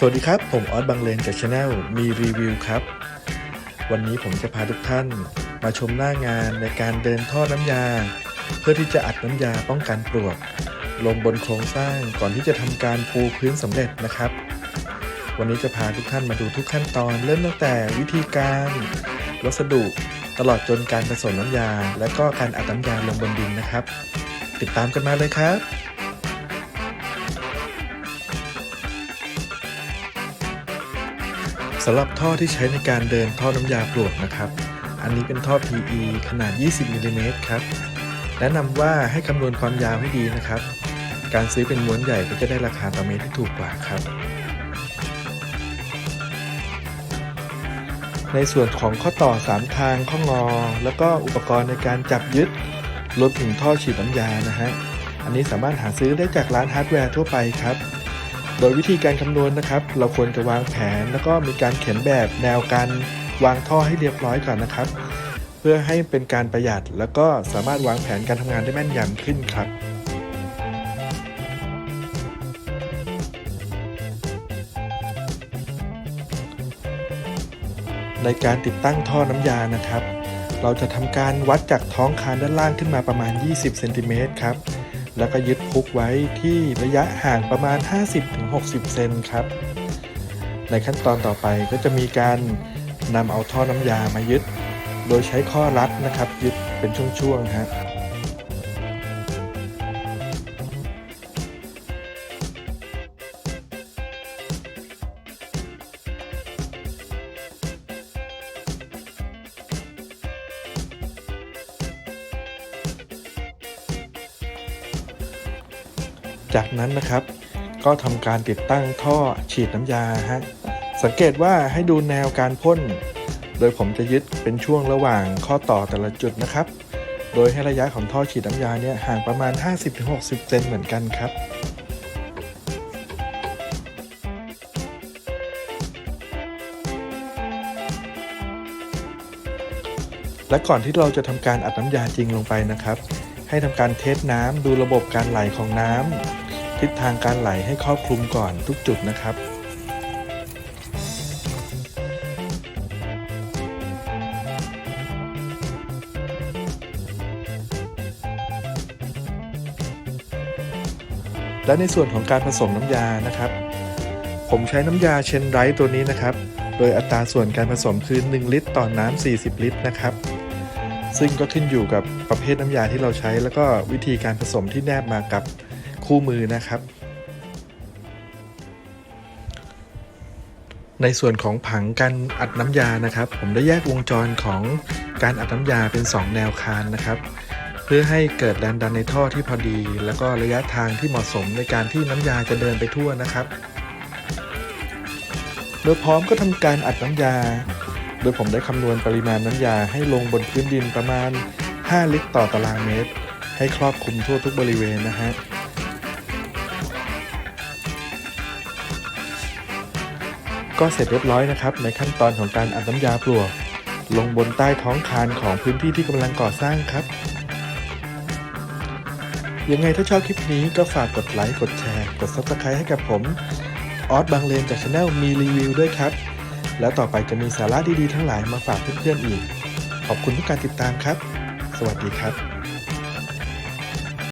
สวัสดีครับ ผมออสบางเลนจากช anel มีรีวิวครับ วันนี้ผมจะพาทุกท่านมาชมหน้างานในการเดินท่อน้ำยา เพื่อที่จะอัดน้ำยาป้องกันปลวก ลงบนโครงสร้างก่อนที่จะทำการปูพื้นสำเร็จนะครับ วันนี้จะพาทุกท่านมาดูทุกขั้นตอนเริ่มตั้งแต่วิธีการวัสดุตลอดจนการผสมน้ำยา และก็การอัดน้ำยาลงบนดินนะครับ ติดตามกันมาเลยครับ สำหรับท่อที่ใช้ในการเดินท่อน้ำยาปลวกนะครับ อันนี้เป็นท่อ PE ขนาด 20มิลลิเมตรครับ แนะนำว่าให้คำนวณความยาวให้ดีนะครับ การซื้อเป็นม้วนใหญ่ก็จะได้ราคาต่อเมตรที่ถูกกว่าครับ ในส่วนของข้อต่อ 3 ทางข้องอ แล้วก็อุปกรณ์ในการจับยึดรวมถึงท่อฉีดน้ำยานะฮะ อันนี้สามารถหาซื้อได้จากร้านฮาร์ดแวร์ทั่วไปครับ โดยวิธีการคำนวณนะครับ เราควรจะวางแผน แล้วก็มีการเขียนแบบแนวการวางท่อให้เรียบร้อยก่อนนะครับ เพื่อให้เป็นการประหยัด แล้วก็สามารถวางแผนการทำงานได้แม่นยำขึ้นครับในการติดตั้งท่อน้ำยานะครับ เราจะทำการวัดจากท้องคานด้านล่างขึ้นมาประมาณ 20 เซนติเมตรครับ แล้วก็ยึดพุกไว้ที่ระยะห่างประมาณ 50-60 เซนครับ ในขั้นตอนต่อไปก็จะมีการนำเอาท่อน้ำยามายึด โดยใช้ข้อรัดนะครับ ยึดเป็นช่วงๆฮะ จากนั้นนะครับ ก็ทำการติดตั้งท่อฉีดน้ำยาฮะสังเกตว่าให้ดูแนวการพ่น โดยผมจะยึดเป็นช่วงระหว่างข้อต่อแต่ละจุดนะครับ โดยให้ระยะของท่อฉีดน้ำยาเนี่ยห่างประมาณ 50-60 เซนเหมือนกันครับและก่อนที่เราจะทำการอัดน้ำยาจริงลงไปนะครับ ให้ทำการเทสน้ำดูระบบการไหลของน้ำทิศทางการไหลให้ครอบคลุมก่อนทุกจุดนะครับและในส่วนของการผสมน้ำยานะครับ ผมใช้น้ำยาเชนไรท์ตัวนี้นะครับ โดยอัตราส่วนการผสมคือ 1 ลิตรต่อน้ำ40 ลิตรนะครับ ซึ่งก็ขึ้นอยู่กับประเภทน้ำยาที่เราใช้ แล้วก็วิธีการผสมที่แนบมากับคู่มือนะครับ ในส่วนของผังการอัดน้ำยานะครับ ผมได้แยกวงจรของการอัดน้ำยาเป็น 2 แนวคานนะครับ เพื่อให้เกิดแรงดันในท่อที่พอดี แล้วก็ระยะทางที่เหมาะสมในการที่น้ำยาจะเดินไปทั่วนะครับโดยพร้อมก็ทำการอัดน้ำยา ยผมได้คำนวณปริมาณน้ำยาให้ลงบนพื้นดินประมาณ 5 ลิตรต่อตารางเมตร ให้ครอบคลุมทั่วทุกบริเวณนะฮะก็เสร็จเรียบร้อยนะครับ ในขั้นตอนของการอัดน้ำยาปลวก ลงบนใต้ท้องคานของพื้นที่ที่กำลังก่อสร้างครับ ยังไงถ้าชอบคลิปนี้ก็ฝากกดไลค์ กดแชร์ กด Subscribe ให้กับผม ออสบางเลนจากช anel มีรีวิวด้วยครับ แล้วต่อไปจะมีสาระดีๆทั้งหลายมาฝากเพื่อนๆอีก ขอบคุณทุกการติดตามครับ สวัสดีครับ